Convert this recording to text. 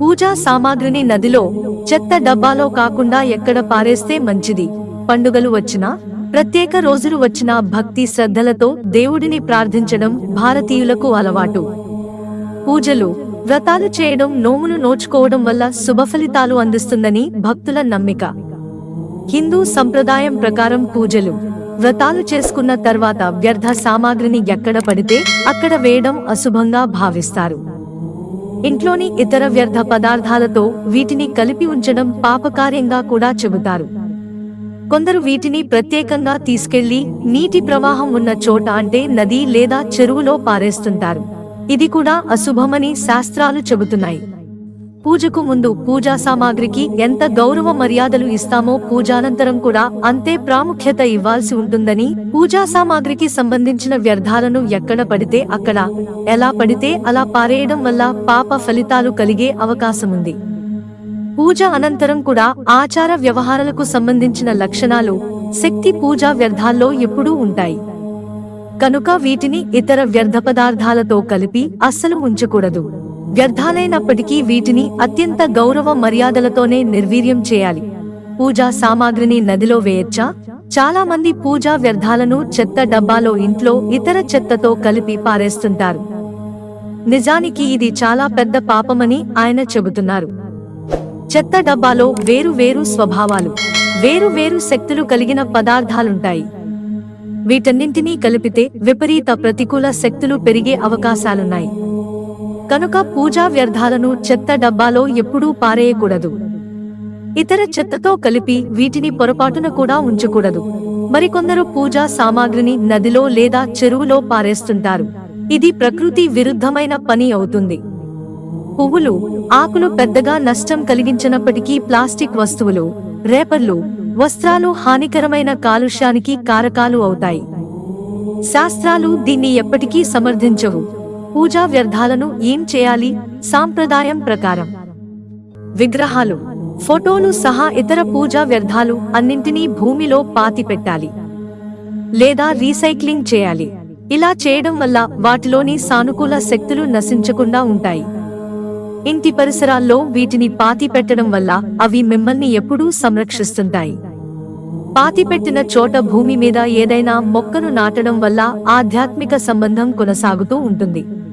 పూజా సామాగ్రిని నదిలో చెత్త డబ్బాలో కాకుండా ఎక్కడ పారేస్తే మంచిది. పండుగలు వచ్చినా ప్రత్యేక రోజులు వచ్చినా భక్తి శ్రద్ధలతో దేవుడిని ప్రార్థించడం భారతీయులకు అలవాటు. పూజలు వ్రతాలు చేయడం నోములు నోచుకోవడం వల్ల శుభఫలితాలు అందిస్తుందని భక్తుల నమ్మిక. హిందూ సంప్రదాయం ప్రకారం పూజలు వ్రతాలు చేసుకున్న తర్వాత వ్యర్థ సామాగ్రిని ఎక్కడ పడితే అక్కడ వేయడం అశుభంగా భావిస్తారు. ఇంట్లోని ఇతర వ్యర్థ పదార్థాలతో వీటిని కలిపి ఉంచడం పాపకార్యంగా కూడా చెబుతారు. కొందరు వీటిని ప్రత్యేకంగా తీసుకెళ్ళి నీటి ప్రవాహం ఉన్న చోట అంటే నది లేదా చెరువులో పారేస్తుంటారు. ఇది కూడా అశుభమని శాస్త్రాలు చెబుతున్నాయి. పూజకు ముందు పూజా సామాగ్రికి ఎంత గౌరవ మర్యాదలు ఇస్తామో పూజానంతరం కూడా అంతే ప్రాముఖ్యత ఇవ్వాల్సి ఉంటుందని పూజా సామాగ్రికి సంబంధించిన వ్యర్థాలను ఎక్కడ పడితే అక్కడ ఎలా పడితే అలా పారేయడం వల్ల పాప ఫలితాలు కలిగే అవకాశముంది. పూజ అనంతరం కూడా ఆచార వ్యవహారాలకు సంబంధించిన లక్షణాలు శక్తి పూజా వ్యర్థాల్లో ఎప్పుడూ ఉంటాయి. కనుక వీటిని ఇతర వ్యర్థ పదార్థాలతో కలిపి అస్సలు ఉంచకూడదు వ్యర్థాలైనప్పటికీ వీటిని అత్యంత గౌరవ మర్యాదలతోనే నిర్వీర్యం చేయాలి. పూజా సామాగ్రిని నదిలో వేయచ్చా? చాలా మంది పూజా వ్యర్థాలను చెత్త డబ్బాలో ఇంట్లో ఇతర చెత్తతో కలిపి పారేస్తుంటారు. నిజానికి ఇది చాలా పెద్ద పాపమని ఆయన చెబుతున్నారు. చెత్త డబ్బాలో వేరు వేరు స్వభావాలు వేరు వేరు శక్తులు కలిగిన పదార్థాలుంటాయి. వీటన్నింటినీ కలిపితే విపరీత ప్రతికూల శక్తులు పెరిగే అవకాశాలున్నాయి. కనుక పూజా వ్యర్థాలను చెత్త డబ్బాలో ఎప్పుడూ పారేయకూడదు. ఇతర చెత్తతో కలిపి వీటిని పొరపాటున కూడా ఉంచకూడదు. మరికొందరు పూజా సామాగ్రిని నదిలో లేదా చెరువులో పారేస్తుంటారు. ఇది ప్రకృతి విరుద్ధమైన పని అవుతుంది. పువ్వులు ఆకులు పెద్దగా నష్టం కలిగించినప్పటికీ ప్లాస్టిక్ వస్తువులు రేపర్లు వస్త్రాలు హానికరమైన కాలుష్యానికి కారకాలు అవుతాయి. శాస్త్రాలు దీన్ని ఎప్పటికీ సమర్థించవు. పూజా వ్యర్థాలను ఏం చేయాలి? సాంప్రదాయం ప్రకారం. విగ్రహాలు. ఫోటోలు సహా ఇతర పూజా వ్యర్థాలు అన్నింటినీ భూమిలో పాతి పెట్టాలి. లేదా రీసైక్లింగ్ చేయాలి. ఇలా చేయడం వల్ల వాటిలోని సానుకూల శక్తులు నశించకుండా ఉంటాయి. ఇంటి పరిసరాల్లో వీటిని పాతి పెట్టడం వల్ల అవి మిమ్మల్ని ఎప్పుడూ సంరక్షిస్తుంటాయి. పాతిపెట్టిన చోట భూమి మీద ఏదైనా మొక్కను నాటడం వల్ల ఆధ్యాత్మిక సంబంధం కొనసాగుతూ ఉంటుంది.